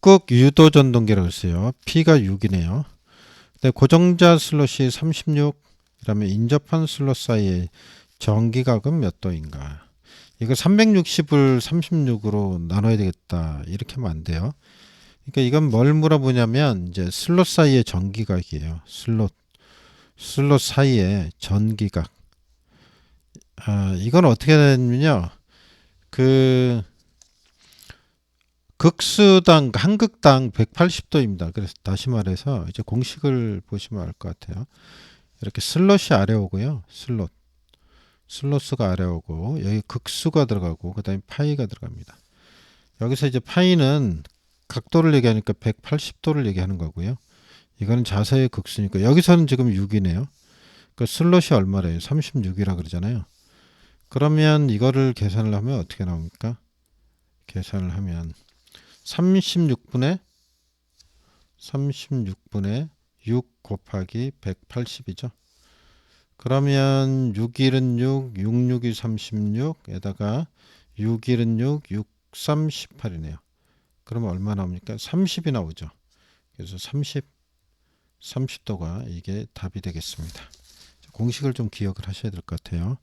적극 유도 전동기라고 했어요. P가 6이네요. 근데 고정자 슬롯이 36, 그다음에 인접한 슬롯 사이의 전기각은 몇 도인가? 이거 360을 36으로 나눠야 되겠다. 이렇게 하면 안 돼요. 그러니까 이건 뭘 물어보냐면 이제 슬롯 사이의 전기각이에요. 슬롯 슬롯 사이의 전기각. 아, 이건 어떻게 되냐면요. 그 극수당 한 극당 180도입니다. 그래서 다시 말해서 이제 공식을 보시면 알 것 같아요. 이렇게 슬롯이 아래 오고요. 슬롯. 슬롯스가 아래 오고 여기 극수가 들어가고 그다음에 파이가 들어갑니다. 여기서 이제 파이는 각도를 얘기하니까 180도를 얘기하는 거고요. 이거는 자세의 극수니까 여기서는 지금 6이네요. 그 슬롯이 얼마래요? 36이라 그러잖아요. 그러면 이거를 계산을 하면 어떻게 나옵니까? 계산을 하면 36분의 36분의 6 곱하기 180이죠. 그러면 6일은 6, 6, 6이 36에다가 6일은 6, 6, 3, 18이네요. 그러면 얼마 나옵니까? 30이 나오죠. 그래서 30, 30도가 이게 답이 되겠습니다. 공식을 좀 기억을 하셔야 될 것 같아요.